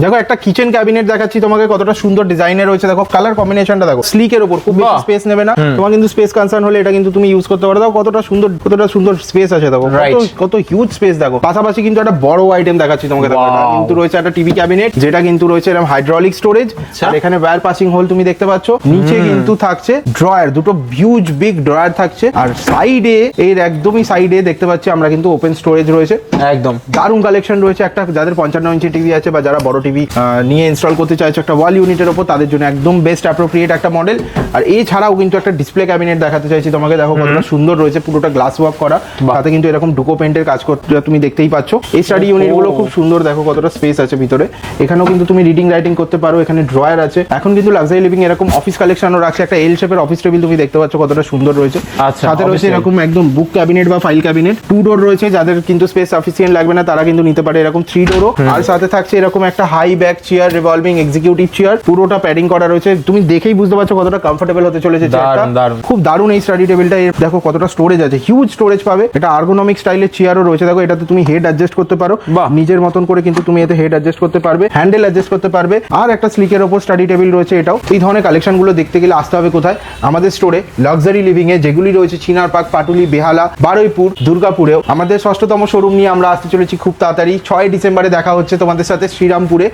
দেখো একটা kitchen cabinet দেখাচ্ছি তোমাকে কতটা সুন্দর ডিজাইনের রয়েছে। দেখো কালার কম্বিনেশনটা দেখো স্লিকের উপর খুব বেশি স্পেস নেবে না। তোমার কিন্তু স্পেস কনসার্ন হলে এটা কিন্তু তুমি ইউজ করতে পারো। দেখো কতটা সুন্দর কতটা সুন্দর স্পেস আছে দেখো। কত- হিউজ স্পেস দেখো। পাশাপাশি কিন্তু একটা বড় আইটেম দেখাচ্ছি তোমাকে দেখো কিন্তু রয়েছে একটা টিভি ক্যাবিনেট যেটা কিন্তু রয়েছে এরকম হাইড্রোলিক স্টোরেজ আচ্ছা। আর এখানে ওয়্যার পাসিং হোল তুমি দেখতে পাচ্ছ। নিচে কিন্তু থাকছে ড্রয়ার দুটো হিউজ বিগ ড্রয়ার থাকছে। আর সাইডে এর একদমই সাইডে দেখতে পাচ্ছি আমরা কিন্তু ওপেন স্টোরেজ রয়েছে। একদম। দারুণ কালেকশন রয়েছে। একটা যাদের পঞ্চান্ন ইঞ্চি টিভি আছে বা যারা বড় টিভি নিয়ে ইনস্টল করতে চাইছো একটা ওয়াল ইউনিটের ওপর তাদের জন্য একদম বেস্ট অ্যাপ্রোপ্রিয়েট একটা মডেল আর এছাড়াও কিন্তু একটা ডিসপ্লে ক্যাবিনেট দেখাতে চাইছি তোমাকে দেখো কতটা সুন্দর রয়েছে পুরোটা গ্লাস ওয়ার্ক করা। তাতে কিন্তু এরকম ডুকো পেন্টের কাজ করতে তুমি দেখতেই পাচ্ছ। এই স্টাডি ইউনিটগুলো খুব সুন্দর দেখো কতটা স্পেস আছে ভিতরে। এখানেও কিন্তু তুমি রিডিং রাইটিং করতে পারো এখানে ড্রয়ার আছে। এখন কিন্তু লাক্সারি লিভিং এরকম অফিস কালেকশনও রাখছে। একটা এল শেপের অফিস টেবিল তুমি দেখতে পাচ্ছ কতটা সুন্দর রয়েছে। আচ্ছা, সাথে রয়েছে এরকম একদম বুক ক্যাবিনেট বা ফাইল ক্যাবিনেট টু ডোর রয়েছে যাদের কিন্তু স্পেস সাফিসিয়েন্ট লাগবে না তারা কিন্তু নিতে পারে এরকম থ্রি ডোরও আর সাথে থাকছে এরকম একটা high back chair revolving executive chair পুরোটা প্যাডিং করা রয়েছে। তুমি দেখেই বুঝতে পারছ কতটা কমফোর্টেবল হতে চলেছে। খুব দারুণ এই স্টাডি টেবিলটা এর দেখো কতটা স্টোরেজ আছে। হিউজ স্টোরেজ পাবে। এটা আর্গোনমিক স্টাইলের চেয়ারও রয়েছে। দেখো এটাতে তুমি হেড অ্যাডজাস্ট করতে পারো। বাহ। নিজের মতন করে কিন্তু তুমি এতে হেড অ্যাডজাস্ট করতে পারবে। হ্যান্ডেল অ্যাডজাস্ট করতে পারবে। আর একটা স্লিকের ওপর স্টাডি টেবিল রয়েছে এটাও। এই ধরনের কালেকশনগুলো দেখতে গেলে আসতে হবে কোথায়? আমাদের স্টোরে লাক্সারি লিভিং এ যেগুলি রয়েছে চিনার পার্ক পাটুলি বেহালা বারুইপুর দুর্গাপুরেও আমাদের ষষ্ঠতম শোরুম নিয়ে আমরা আসতে চলেছি খুব তাড়াতাড়ি। ছয় ডিসেম্বরে দেখা হচ্ছে তোমাদের সাথে শ্রীরামপুরে।